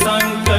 संकट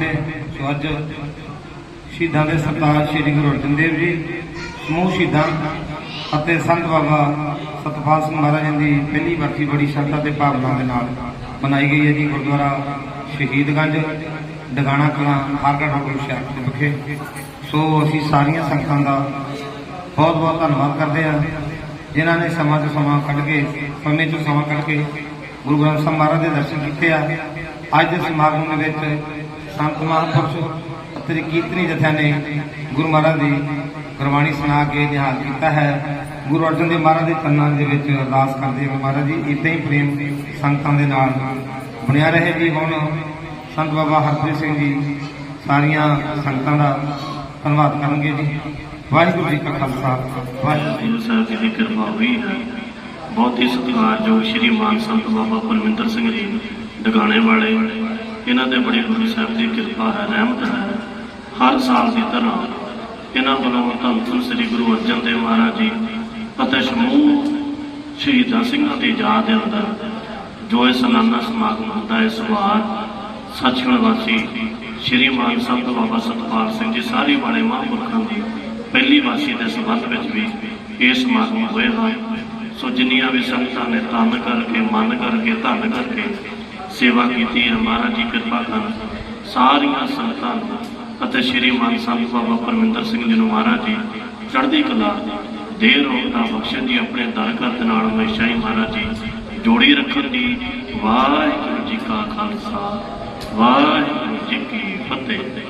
ਵਾਹਿਗੁਰੂ ਸੋ ਅੱਜ ਸ਼ਹੀਦਾਂ ਦੇ ਸਰਤਾਜ ਸ੍ਰੀ ਗੁਰੂ ਅਰਜਨ ਦੇਵ ਜੀ, ਸਮੂਹ ਸ਼ਹੀਦਾਂ ਅਤੇ ਸੰਤ ਬਾਬਾ ਸਤਪਾਲ ਸਿੰਘ ਮਹਾਰਾਜ ਦੀ ਪਹਿਲੀ ਵਰਸੀ ਬੜੀ ਸ਼ਰਧਾ ਤੇ ਭਾਵਨਾ ਦੇ ਨਾਲ ਮਨਾਈ ਗਈ ਹੈ ਜੀ। ਗੁਰਦੁਆਰਾ ਸ਼ਹੀਦਗੰਜ ਡਗਾਣਾ ਕਲਾਂ ਖਾਰਗੜ੍ਹ ਗੁਰੂ ਸ਼ਹਿਰ ਦੇ ਵਿਖੇ। ਸੋ ਅਸੀਂ ਸਾਰੀਆਂ ਸੰਗਤਾਂ ਦਾ ਬਹੁਤ ਬਹੁਤ ਧੰਨਵਾਦ ਕਰਦੇ ਹਾਂ। ਜਿਨ੍ਹਾਂ ਨੇ ਸਮਾਂ ਤੋਂ ਸਮਾਂ ਕੱਢ ਕੇ, ਸਮੇਂ ਤੋਂ ਸਮਾਂ ਕੱਢ ਕੇ ਗੁਰੂ ਗ੍ਰੰਥ ਸਾਹਿਬ ਮਹਾਰਾਜ ਦੇ ਦਰਸ਼ਨ ਕੀਤੇ ਆ। ਅੱਜ ਦੇ ਸਮਾਗਮ ਦੇ ਵਿੱਚ ਸੰਤ ਮਹਾਂਪੁਰਸ਼ ਅਤੇ ਕੀਰਤਨੀ ਜਥਿਆਂ ਨੇ ਗੁਰੂ ਮਹਾਰਾਜ ਦੀ ਗੁਰਬਾਣੀ ਸੁਣਾ ਕੇ ਨਿਹਾਲ ਕੀਤਾ ਹੈ। ਗੁਰੂ ਅਰਜਨ ਦੇਵ ਮਹਾਰਾਜ ਦੇ ਚਰਨਾਂ ਦੇ ਵਿੱਚ ਅਰਦਾਸ ਕਰਦੇ ਹਾਂ ਮਹਾਰਾਜ ਜੀ, ਇਦਾਂ ਹੀ ਪ੍ਰੇਮ ਸੰਗਤਾਂ ਦੇ ਨਾਲ ਬਣਿਆ ਰਹੇ ਜੀ। ਹੁਣ ਸੰਤ ਬਾਬਾ ਹਰਪ੍ਰੀਤ ਸਿੰਘ ਜੀ ਸਾਰੀਆਂ ਸੰਗਤਾਂ ਦਾ ਧੰਨਵਾਦ ਕਰਨਗੇ ਜੀ। ਵਾਹਿਗੁਰੂ ਜੀ ਕਾ ਖਾਲਸਾ, ਵਾਹਿਗੁਰੂ ਸਾਹਿਬ ਜੀ ਦੀ ਕਿਰਪਾ ਹੋਈ ਹੈ। ਬਹੁਤ ਹੀ ਸਤਿਕਾਰਯੋਗ ਸ਼੍ਰੀ ਮਾਨ ਸੰਤ ਬਾਬਾ ਪਰਮਿੰਦਰ ਸਿੰਘ ਜੀ, ਡਗਾਣੇ ਵਾਲੇ ਇਹਨਾਂ ਦੇ ਬੜੇ ਗੁਰੂ ਸਾਹਿਬ ਦੀ ਕਿਰਪਾ ਹੈ, ਰਹਿਮਤ ਹੈ। ਹਰ ਸਾਲ ਦੀ ਤਰ੍ਹਾਂ ਇਹਨਾਂ ਵੱਲੋਂ ਧੰਨ ਧੰਨ ਸ੍ਰੀ ਗੁਰੂ ਅਰਜਨ ਦੇਵ ਮਹਾਰਾਜ ਜੀ ਅਤੇ ਸਮੂਹ ਸ਼ਹੀਦਾਂ ਸਿੰਘਾਂ ਦੀ ਯਾਦ ਦੇ ਅੰਦਰ ਜੋ ਇਹ ਸਾਲਾਨਾ ਸਮਾਗਮ ਹੁੰਦਾ ਹੈ ਇਸ ਵਾਰ ਸੱਚਖੰਡ ਵਾਸੀ ਸ਼੍ਰੀ ਮਾਨ ਸੰਤ ਬਾਬਾ ਸਤਪਾਲ ਸਿੰਘ ਜੀ ਸਾਰੇ ਵਾਲੇ ਮਹਾਂਪੁਰਖਾਂ ਦੀ ਪਹਿਲੀ ਵਾਸੀ ਦੇ ਸੰਬੰਧ ਵਿੱਚ ਵੀ ਇਹ ਸਮਾਗਮ ਹੋਏ ਹਨ। ਸੋ ਜਿੰਨੀਆਂ ਵੀ ਸੰਗਤਾਂ ਨੇ ਤਨ ਕਰਕੇ, ਮਨ ਕਰਕੇ, ਧੰਨ ਕਰਕੇ ਸੇਵਾ ਕੀਤੀ ਹੈ ਮਹਾਰਾਜ ਜੀ ਕਿਰਪਾ ਕਰਨ। ਸਾਰੀਆਂ ਸੰਗਤਾਂ ਨੂੰ ਅਤੇ ਸ਼੍ਰੀ ਮਾਨ ਸੰਤ ਬਾਬਾ ਪਰਮਿੰਦਰ ਸਿੰਘ ਜੀ ਨੂੰ ਮਹਾਰਾਜ ਜੀ, ਚੜ੍ਹਦੀ ਕਲਾ ਦੇਰ ਰੋਗਤਾ ਬਖਸ਼ਣ ਜੀ, ਆਪਣੇ ਦਰ ਕਰਤ ਨਾਲ ਹਮੇਸ਼ਾ ਹੀ ਮਹਾਰਾਜ ਜੀ ਜੋੜੀ ਰੱਖਣ ਦੀ। ਵਾਹਿਗੁਰੂ ਜੀ ਕਾ ਖਾਲਸਾ, ਵਾਹਿਗੁਰੂ ਜੀ ਕੀ ਫਤਿਹ।